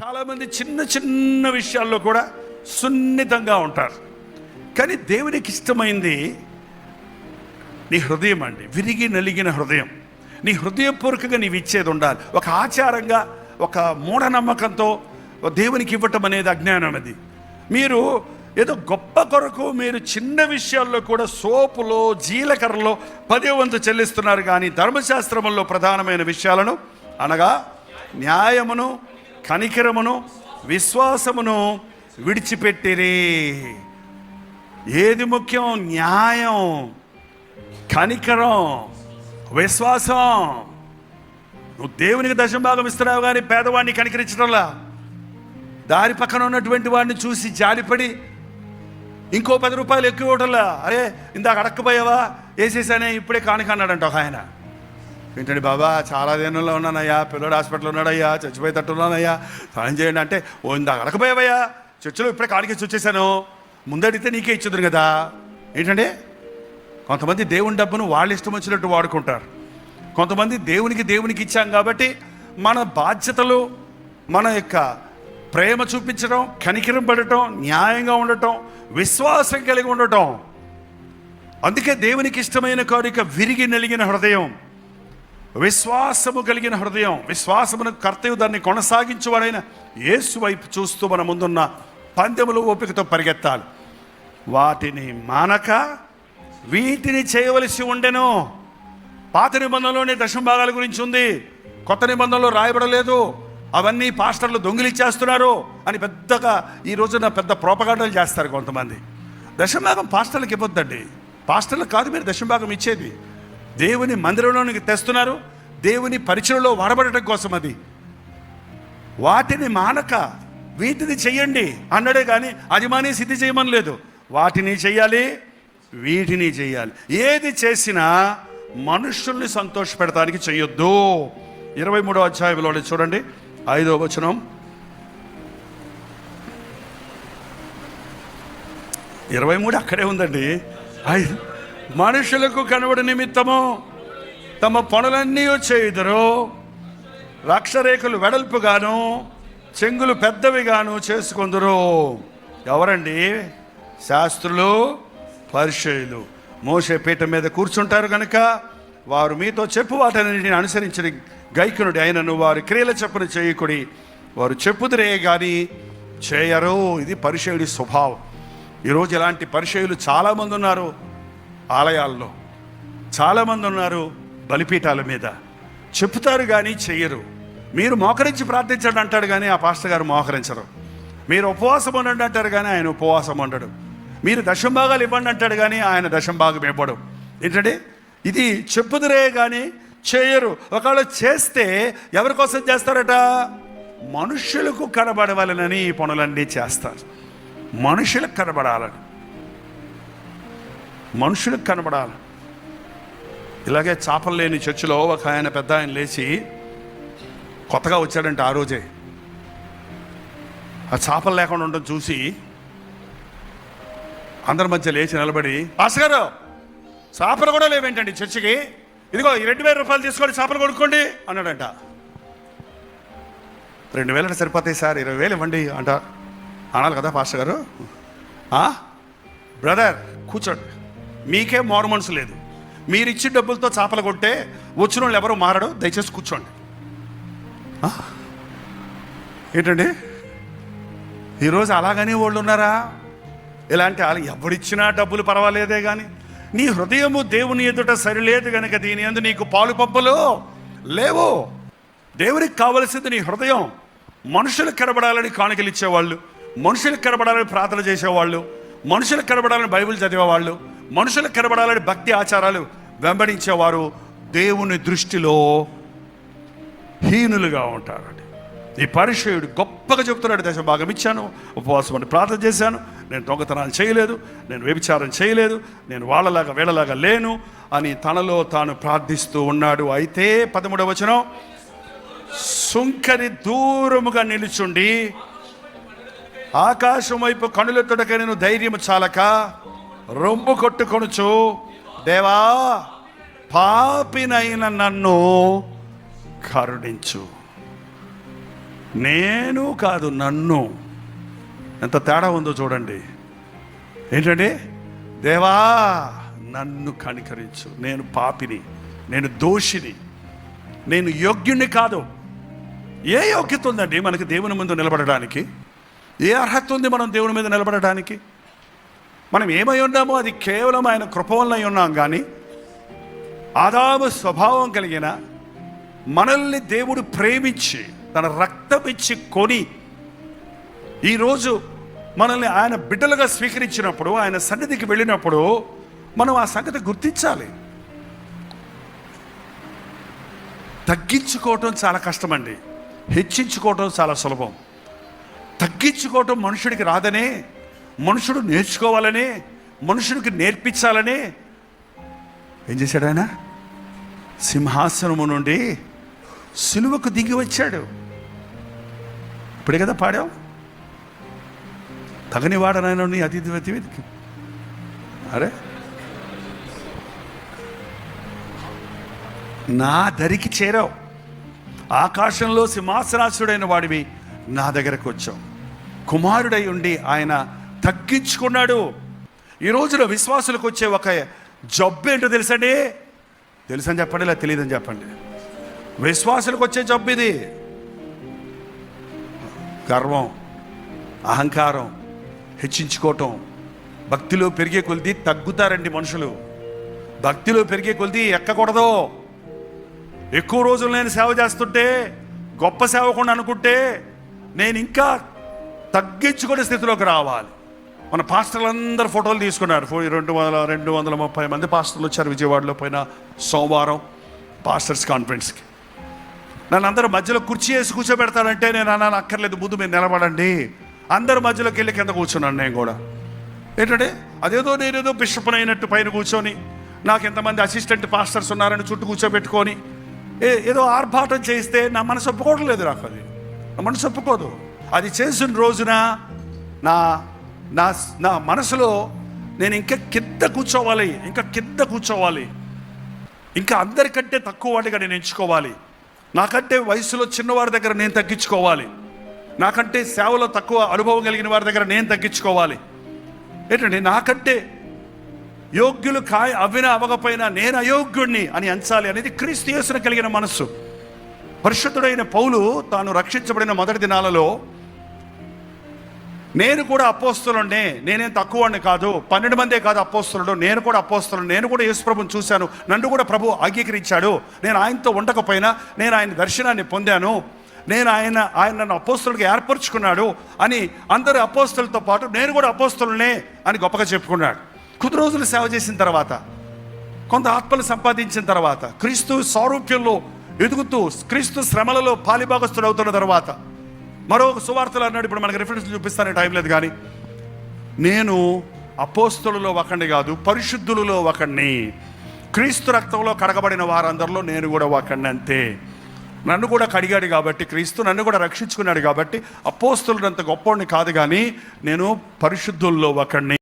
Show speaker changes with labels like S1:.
S1: చాలామంది చిన్న చిన్న విషయాల్లో కూడా సున్నితంగా ఉంటారు. కానీ దేవునికి ఇష్టమైంది నీ హృదయం అండి. విరిగి నలిగిన హృదయం. నీ హృదయపూర్వకంగా నీవు ఇచ్చేది ఉండాలి. ఒక ఆచారంగా ఒక మూఢనమ్మకంతో దేవునికి ఇవ్వటం అనేది అజ్ఞానం అది. మీరు ఏదో గొప్ప కొరకు మీరు చిన్న విషయాల్లో కూడా సోపులో జీలకర్రలో పదే వంతు చెల్లిస్తున్నారు కానీ ధర్మశాస్త్రంలో ప్రధానమైన విషయాలను అనగా న్యాయమును కనికరమును విశ్వాసమును విడిచిపెట్టిరి. ఏది ముఖ్యం? న్యాయం కనికరం విశ్వాసం. నువ్వు దేవునికి దశభాగం ఇస్తున్నావు కానీ పేదవాడిని కనికరించడంలా? దారి పక్కన ఉన్నటువంటి వాడిని చూసి జాలిపడి ఇంకో పది రూపాయలు ఎక్కువ ఇవ్వటంలా అరే ఇందాక అడక్కపోయావా? వేసేసానే ఇప్పుడే కానికన్నాడంట ఒక ఆయన. ఏంటండి బాబా చాలా దినంలో ఉన్నానయ్యా పిల్లడు హాస్పిటల్ ఉన్నాడయ్యా చచ్చిపోయేటట్టు ఉన్నానయ్యా. సాయం చేయండి అంటే ఓ ఇందాక అడకపోయావయ్యా చర్చిలో ఇప్పుడే కాడికి వచ్చేసాను ముందడిగితే నీకే ఇచ్చుదురు కదా. ఏంటండి? కొంతమంది దేవుని డబ్బును వాళ్ళ ఇష్టం వచ్చినట్టు వాడుకుంటారు. కొంతమంది దేవునికి దేవునికి ఇచ్చాం కాబట్టి మన బాధ్యతలు మన యొక్క ప్రేమ చూపించడం కనికరం పడటం న్యాయంగా ఉండటం విశ్వాసం కలిగి ఉండటం. అందుకే దేవునికి ఇష్టమైన కోరిక విరిగి నలిగిన హృదయం. విశ్వాసము కలిగిన హృదయం విశ్వాసమును కర్తవ్యం దాన్ని కొనసాగించేవాడైన యేసు వైపు చూస్తూ మన ముందున్న పందెములు ఓపికతో పరిగెత్తాలి. వాటిని మానక వీటిని చేయవలసి ఉండెను. పాత నిబంధనలోనే దశంభాగాల గురించి ఉంది. కొత్త నిబంధనలో రాయబడలేదు. అవన్నీ పాస్టర్లు దొంగిలిచ్చేస్తున్నారు అని పెద్దగా ఈ రోజున పెద్ద ప్రోపగాండలు చేస్తారు కొంతమంది. దశంభాగం పాస్టర్లకు ఇవ్వద్దండి. పాస్టర్లకు కాదు మీరు దశంభాగం ఇచ్చేది. దేవుని మందిరంలోనికి తెస్తున్నారు. దేవుని పరిచయంలో వాడబడటం కోసం అది. వాటిని మానక వీటిని చెయ్యండి అన్నాడే కానీ అది మానేసి ఇది చేయమని లేదు. వాటిని చెయ్యాలి వీటిని చేయాలి. ఏది చేసినా మనుషుల్ని సంతోషపెడటానికి చెయ్యొద్దు ఇరవై మూడో అధ్యాయంలో చూడండి. ఐదో వచనం. ఇరవై మూడు అక్కడే ఉందండి. ఐదు. మనుషులకు కనబడి నిమిత్తము తమ పనులన్నీ చేయుదురు. రక్షరేఖలు వెడల్పుగాను చెంగులు పెద్దవిగాను చేసుకుందరు. ఎవరండి? శాస్త్రులు పరిచయులు. మోసే పీఠ మీద కూర్చుంటారు కనుక వారు మీతో చెప్పు వాటన్నిటిని అనుసరించిన గైకునుడి అయినను వారి క్రియల చెప్పును చేయకుడి. వారు చెప్పుదురే కానీ చేయరు. ఇది పరిచయుడి స్వభావం. ఈరోజు ఇలాంటి పరిచయులు చాలామంది ఉన్నారు ఆలయాల్లో చాలామంది ఉన్నారు బలిపీఠాల మీద. చెప్తారు కానీ చెయ్యరు. మీరు మోకరించి ప్రార్థించండి అంటాడు కానీ ఆ పాస్టర్ గారు మోకరించరు. మీరు ఉపవాసం ఉండండి అంటారు కానీ ఆయన ఉపవాసం ఉండడు. మీరు దశంభాగాలు ఇవ్వండి అంటాడు కానీ ఆయన దశంభాగం ఇవ్వడు. ఏంటంటే ఇది చెప్పుదురే కానీ చేయరు ఒకవేళ చేస్తే ఎవరి కోసం చేస్తారట? మనుషులకు కనబడవాలనని ఈ పనులన్నీ చేస్తారు. మనుషులకు కనబడాలని. మనుషులకు కనబడాలి. ఇలాగే చేపలు లేని చర్చిలో ఒక ఆయన పెద్ద ఆయన లేచి కొత్తగా వచ్చాడంటే ఆ రోజే. ఆ చేపలు లేకుండా ఉండడం చూసి అందరి మధ్య లేచి నిలబడి పాస్టర్ గారు చేపలు కూడా లేవేంటండి చర్చికి? ఇదిగో ఈ రెండు వేల రూపాయలు తీసుకొని చేపలు కొనుక్కోండి అన్నాడంట. రెండు వేలు సరిపోతాయి సార్ ఇరవై వేలు ఇవ్వండి అంట. అనాలి కదా పాస్టర్ గారు. బ్రదర్ కూర్చోండి. మీకే మారు మనసు లేదు. మీరు ఇచ్చిన డబ్బులతో చేపలు కొట్టే వచ్చిన వాళ్ళు ఎవరు మారడు దయచేసి కూర్చోండి. ఏంటండి? ఈరోజు అలాగనే వాళ్ళు ఉన్నారా? ఇలాంటి వాళ్ళు ఎవడిచ్చినా డబ్బులు పర్వాలేదే కానీ నీ హృదయము దేవుని ఎదుట సరిలేదు కనుక దీని ఎందు నీకు పాలు పబ్బలు లేవు. దేవునికి కావలసింది నీ హృదయం మనుషులకు కనబడాలని కానుకలు ఇచ్చేవాళ్ళు మనుషులకు కనబడాలని ప్రార్థన చేసేవాళ్ళు మనుషులకు కనబడాలని బైబిల్ చదివేవాళ్ళు మనుషులకు కనబడాలని భక్తి ఆచారాలు వెంబడించేవారు దేవుని దృష్టిలో హీనులుగా ఉంటారండి. ఈ పరిచయుడు గొప్పగా చెప్తున్నాడు దశ భాగం ఇచ్చాను ఉపవాసం అని ప్రార్థన చేశాను నేను దొంగతనాలు చేయలేదు నేను వ్యభిచారం చేయలేదు నేను వాళ్ళలాగా వీళ్ళలాగా లేను అని తనలో తాను ప్రార్థిస్తూ ఉన్నాడు. అయితే పదమూడవ వచనం సుంకరి దూరముగా నిలుచుండి ఆకాశం వైపు కనులెత్తుడక నేను ధైర్యం చాలక రొమ్ము కొట్టుకొనుచు దేవా పాపినైన నన్ను కరుణించు. నేను కాదు నన్ను. ఎంత తేడా ఉందో చూడండి. ఏంటండి? దేవా నన్ను కనికరించు. నేను పాపిని నేను దోషిని నేను యోగ్యుణ్ణి కాదు. ఏ యోగ్యత ఉందండి మనకి దేవుని ముందు నిలబడడానికి? ఏ అర్హత ఉంది మనం దేవుని మీద నిలబడడానికి మనం ఏమై ఉన్నామో అది కేవలం ఆయన కృప వలన అయి ఉన్నాం కానీ ఆదాము స్వభావం కలిగిన మనల్ని దేవుడు ప్రేమించి తన రక్తం ఇచ్చి కొని ఈరోజు మనల్ని ఆయన బిడ్డలుగా స్వీకరించినప్పుడు ఆయన సన్నిధికి వెళ్ళినప్పుడు మనం ఆ సంగతి గుర్తించాలి. తగ్గించుకోవటం చాలా కష్టమండి. హెచ్చించుకోవటం చాలా సులభం. తగ్గించుకోవటం మనుషుడికి రాదనే మనుషుడు నేర్చుకోవాలని మనుషుడికి నేర్పించాలనే. ఏం చేశాడు ఆయన? సింహాసనము నుండి సిలువకు దిగి వచ్చాడు. ఇప్పుడే కదా పాడావు? తగనివాడనైనా నీ అతిథి వెతికి. అరే. నా దరికి చేరావు. ఆకాశంలో సింహాసనాసుడైన వాడివి నా దగ్గరకు వచ్చావు. కుమారుడై ఉండి ఆయన తగ్గించుకున్నాడు. ఈ రోజున విశ్వాసులకు వచ్చే ఒక జబ్బు ఏంటో తెలుసండి? తెలుసని చెప్పండి లేదా తెలియదని చెప్పండి. విశ్వాసులకు వచ్చే జబ్బు ఇది. గర్వం అహంకారం హెచ్చించుకోవటం భక్తిలో పెరిగే కొలిది తగ్గుతారండి మనుషులు. భక్తిలో పెరిగే కొలిది ఎక్కకూడదు. ఎక్కువ రోజులు నేను సేవ చేస్తుంటే గొప్ప సేవకుండా అనుకుంటే నేను ఇంకా తగ్గించుకునే స్థితిలోకి రావాలి. మన పాస్టర్లందరూ ఫోటోలు తీసుకున్నారు. రెండు వందల రెండు వందల ముప్పై మంది పాస్టర్లు వచ్చారు విజయవాడలో పోయిన సోమవారం పాస్టర్స్ కాన్ఫరెన్స్కి. నన్ను అందరూ మధ్యలో కుర్చీ వేసి కూర్చోబెడతానంటే నేను అన్నాను అక్కర్లేదు ముందు మీరు నిలబడండి. అందరు మధ్యలోకి వెళ్ళి కింద కూర్చున్నాను నేను కూడా. ఏంటంటే అదేదో నేనేదో బిషప్ అయినట్టు పైన కూర్చొని నాకు ఎంతమంది అసిస్టెంట్ పాస్టర్స్ ఉన్నారని చుట్టూ కూర్చోబెట్టుకొని ఏ ఏదో ఆర్భాటం చేస్తే నా మనసు ఒప్పుకోవడం లేదు నాకు అది. నా మనసు ఒప్పుకోదు. అది చేసిన రోజున నా నా నా మనసులో నేను ఇంకా కింద కూర్చోవాలి ఇంకా కింద కూర్చోవాలి. ఇంకా అందరికంటే తక్కువ వాటిగా నేను ఎంచుకోవాలి. నాకంటే వయసులో చిన్నవారి దగ్గర నేను తగ్గించుకోవాలి. నాకంటే సేవలో తక్కువ అనుభవం కలిగిన వారి దగ్గర నేను తగ్గించుకోవాలి. ఏంటంటే నాకంటే యోగ్యులు కాయ అవిన అవకపోయినా నేను అయోగ్యుణ్ణి అని అంచాలి అనేది క్రీస్తు యేసున కలిగిన మనస్సు. పరిశుద్ధుడైన పౌలు తాను రక్షించబడిన మొదటి దినాలలో నేను కూడా అపోస్తులుండే నేనేం తక్కువని కాదు. పన్నెండు మందే కాదు అపోస్తులుడు. నేను కూడా అపోస్తులు నేను కూడా యేసుప్రభుని చూశాను. నన్ను కూడా ప్రభు అంగీకరించాడు. నేను ఆయనతో ఉండకపోయినా నేను ఆయన దర్శనాన్ని పొందాను. నేను ఆయన ఆయన నన్ను అపోస్తులుగా ఏర్పరచుకున్నాడు అని అందరు అపోస్తులతో పాటు నేను కూడా అపోస్తులనే అని గొప్పగా చెప్పుకున్నాడు. కొద్ది రోజులు సేవ చేసిన తర్వాత కొంత ఆత్మలు సంపాదించిన తర్వాత క్రీస్తు సారూప్యంలో ఎదుగుతూ క్రీస్తు శ్రమలలో పాలిభాగస్తుడు అవుతున్న తర్వాత మరో సువార్తలు అన్నాడు ఇప్పుడు మనకి రిఫరెన్స్ చూపిస్తానే టైం లేదు కానీ నేను అపోస్తులలో ఒకడిని కాదు పరిశుద్ధులలో ఒకడిని క్రీస్తు రక్తంలో కడగబడిన వారందరిలో నేను కూడా ఒకడిని అంతే. నన్ను కూడా కడిగాడు కాబట్టి క్రీస్తు నన్ను కూడా రక్షించుకున్నాడు కాబట్టి అపోస్తులంత గొప్పవాడిని కాదు కానీ నేను పరిశుద్ధుల్లో ఒకడిని